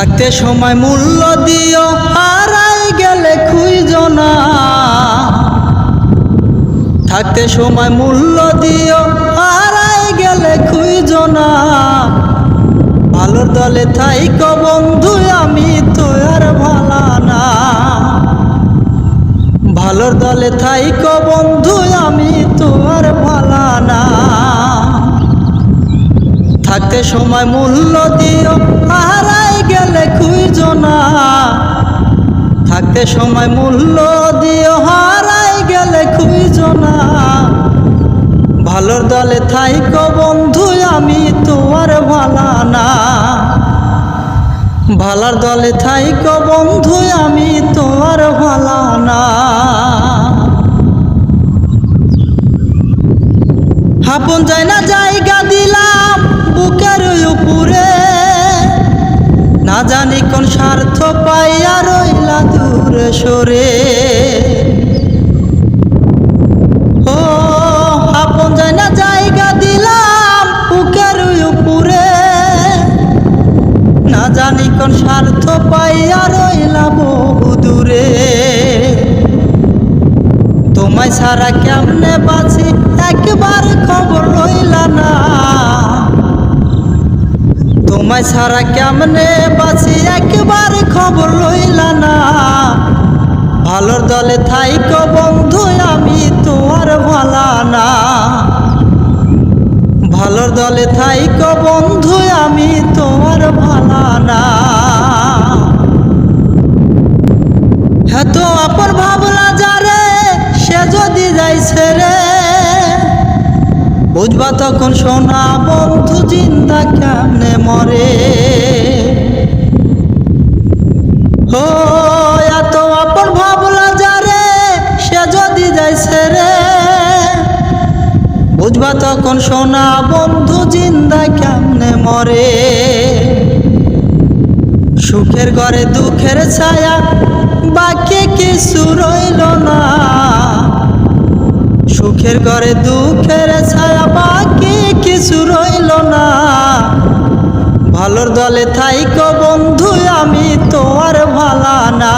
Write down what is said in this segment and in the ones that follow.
থাকতে সময় মূল্য দিও, হারাই গেলে খুঁজ না। থাকতে সময় মূল্য দিও, হারাই গেলে খুঁজ না। ভালোর দলে থাইক বন্ধু, আমি তো আর ভালা না। ভালোর দলে থাইক বন্ধু, আমি তো আর ভালা না। থাকতে সময় মূল্য দিও, হারাই গেলে খুঁজ না। থাকতে সময় মূল্য দিও, হারাই গেলে খুঁজ না। ভালোর দলে থাইক বন্ধু, আমি তো আর ভালা না। ভালার দলে থাইক বন্ধু, আমি তো আর ভালা না। আপন যায় না জায়গা দিলাম বুকের উপরে। না জানি কোন স্বার্থ পাইয়া রইলা দূরে সরে। ও, আপন যায় না জায়গা দিলাম বুকের উপরে। না জানি কোন স্বার্থ পাইয়া রইলা বহু দূরে। তোমায় ছাড়া কেমনে বাঁচি? একবার খবর রইলা না। তোমায় সারা কেমনে বাঁচি? একবার খবর লইলা না। ভালোর দলে থাইক বন্ধু, আমি তোমার ভালা না। ভালোর দলে থাইক বন্ধু, আমি তোমার ভালা না। হ্যাঁ তো আপন ভাবলা যারে বুঝবা তখন সোনা বন্ধু চিন্তা কেমনে মরে? ও, এত আপন ভাবলা যারে, সে যদি যাইছে রে বুঝবা তখন সোনা বন্ধু জিন্দা কেমনে মরে? সুখের ঘরে দুঃখের ছায়া, বাকি কিছু রইল না। সুখের ঘরে, দুঃখের ছায়া বাকি কিছু রইল না। ভালোর দলে থাইক বন্ধু, আমি তো আর ভালা না।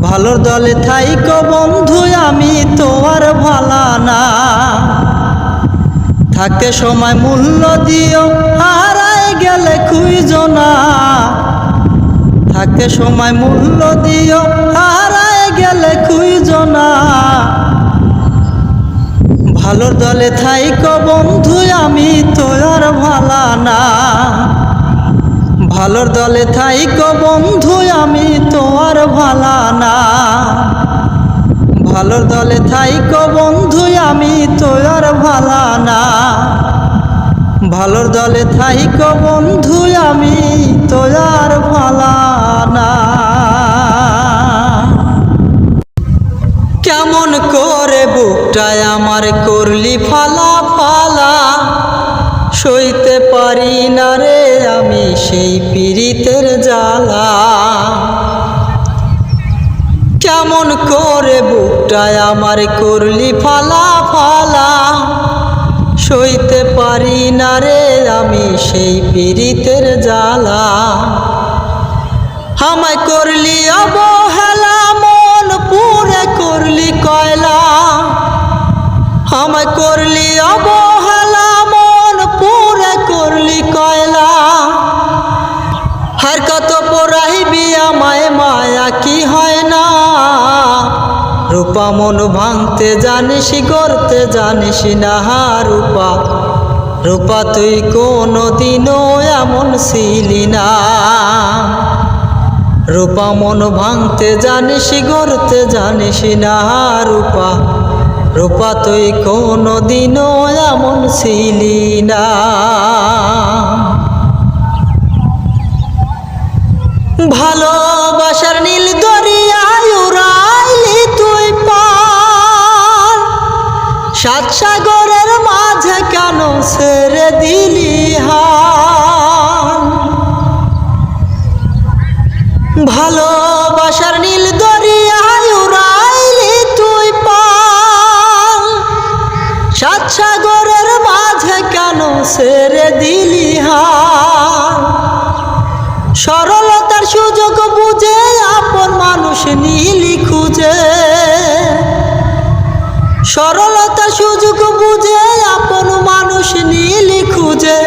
ভালোর দলে থাইক বন্ধু, আমি তো আর ভালা না। থাকতে সময় মূল্য দিও হারাই গেলে খুঁজ না। থাকতে সময় মূল্য দিও হারাই গেলে খুঁজ না। ভালোর দলে থাইক বন্ধু, আমি তো আর ভালা না। ভালোর দলে থাইক বন্ধু, আমি তো আর ভালা না। ভালোর দলে থাইক বন্ধু, আমি তো আর ভালা না। ভালোর দলে থাইক বন্ধু, আমি তো আর ভালা না। কেমন করে বুকটায় আমার করলি ফালা ফালা? সইতে পারি না রে আমি সেই পীড়িতের জ্বালা। কেমন করে বুকটায় আমার করলি ফালা ফালা? সইতে পারি না রে আমি সেই পীড়িতের জ্বালা। আমায় করলি অবহেলা করলি কয়লা? আমায় করলি অবহেলা, মন পুরে করলি কয়লা। আর কত পড়াইবি আমায়, মায়া কি হয় না? রূপা মন ভাঙতে জানিস করতে জানিস না রূপা। রূপা, তুই কোনো দিনও এমন ছিলি না। রূপা মন ভাঙতে জানিস, গড়তে জানিস না রূপা। রূপা তুই কোনো দিনও এমন ছিলি না। ভালোবাসার নীল দরিয়ায় উড়াইলি তুই পাল। সাত সাগরের মাঝে কেন সেরে দিলি হাল? সরলতার সুযোগ বুঝে আপন মানুষ নীলি খুঁজে। সরলতার সুযোগ বুঝে আপন মানুষ নীলি খুঁজে।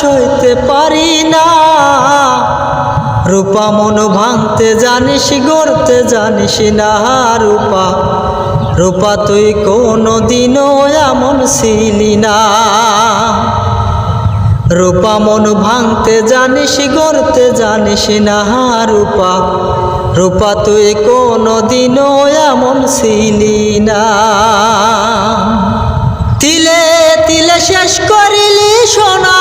সইতে পারি না। রূপা মন ভাঙতে জানিস, গড়তে জানিস না রূপা। রূপা, তুই কোনো দিনও এমন ছিলি না। রূপা মন ভাঙতে জানিস, গড়তে জানিস না রূপা। রূপা, তুই কোনো দিনও এমন ছিলি না। তিলে তিলে শেষ করিলি সোনার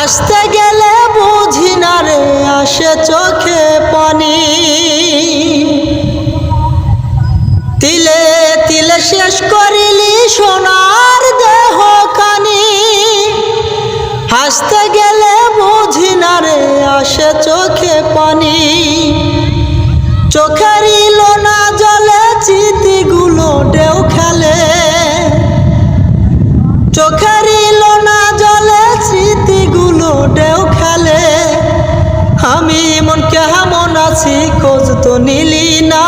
হাসতে গেলে বুঝি না রে, আসে চোখে পানি। তিলে তিলে শেষ করিলি সোনার দেহ কানি। হাসতে গেলে বুঝি না রে, আসে চোখে পানি। চোখের কেমন আছি খোঁজ তো নিলি না।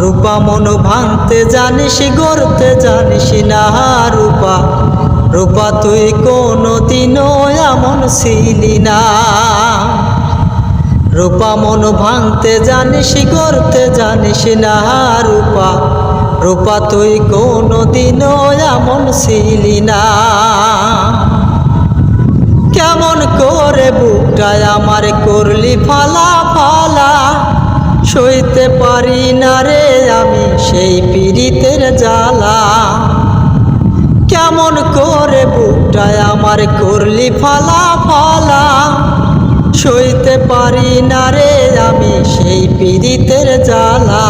রূপা মন ভাঙতে জানিস, গড়তে জানিস না। রূপা রূপা তুই কোনো দিনও এমন ছিলি না। রূপা মন ভাঙতে জানিস, গড়তে জানিস না। রূপা রূপা তুই কোনো দিনও এমন ছিলি না। কেমন করে বুকটায় আমার করলি ফালা ফালা, সইতে পারি না রে আমি সেই পীড়িতের জ্বালা। কেমন করে বুকটায় আমার করলি ফালা ফালা, সইতে পারি না রে আমি সেই পীড়িতের জ্বালা।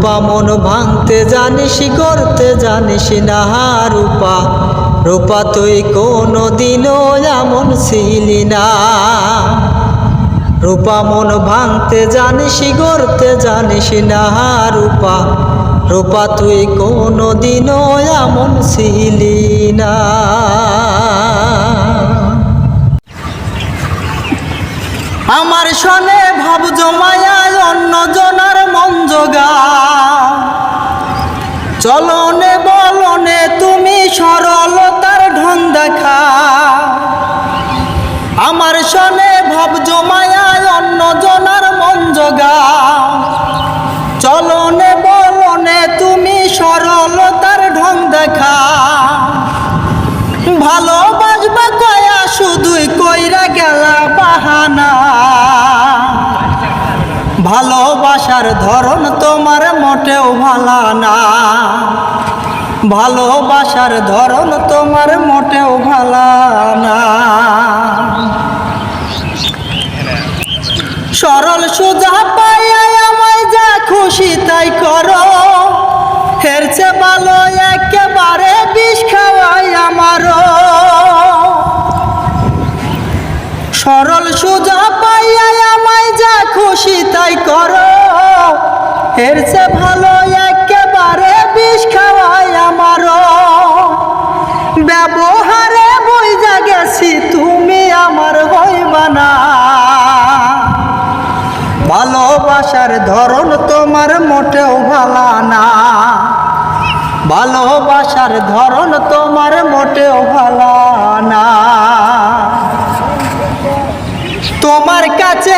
রূপা, মন ভাঙতে জানিস, গড়তে জানিস না রূপা। রূপা, তুই কোনো দিনও এমন ছিলি না। রূপা, মন ভাঙতে জানিস, গড়তে জানিস না রূপা। রূপা, তুই কোনো দিনও এমন ছিলি না। আমার সনে ভাব জমায়ায় অন্য জনার মন জোগা চলনে বলনে তুমি সরলতার ঢং দেখা। আমার সনে ভাব জমায়ায় অন্য জনার মন জোগা। চলনে বলনে তুমি সরলতার ঢং দেখা। ভালোবাসবা কয়া শুধুই কইরা গেলা বাহানা। ভালোবাসার ধরন তোমার মোটেও ভালা না। ভালোবাসার ধরন তোমার মোটেও ভালা না। সরল সোজা পাইয়া আমায় যা খুশি তাই করো। হেরছে ভালো একেবারে বিষ খাওয়াই আমারও। সরল সোজা পাইয়া আমায় যা খুশি তাই করো। হেরছে ভালো ব্যবহারে বইজা গেছি, তুমি আমার হইবা না। ভালোবাসার ধরন তোমার মোটেও ভালা না। ভালোবাসার ধরন তোমার মোটেও ভালা না। তোমার কাছে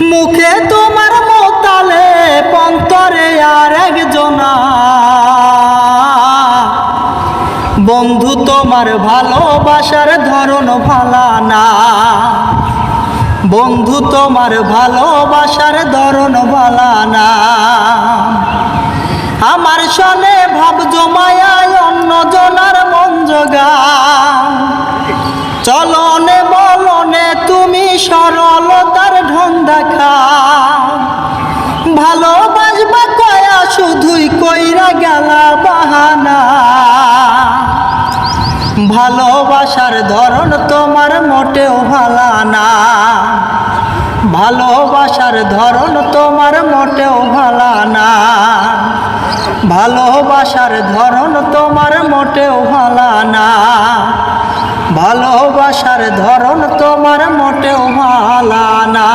মুখে তোমার মোতালে অন্তরে আর একজনা বন্ধু তোমার ভালোবাসার ধরন ভালা না। বন্ধু তোমার ভালোবাসার দরণ বালানা আমার সনে ভাব জমায়ায় অন্য জনার মন জগা। চলনে বলনে তুমি সরলতার ঢং দেখা ভালোবাসবা কয়া শুধুই কইরা গেলা বাহানা। ভালোবাসার ধরন তোমার মোটেও ভালা না। ভালোবাসার ধরন তোমার মোটেও ভালা না। ভালোবাসার ধরন তোমার মোটেও ভালা না। ভালোবাসার ধরন তোমার মোটেও ভালা না।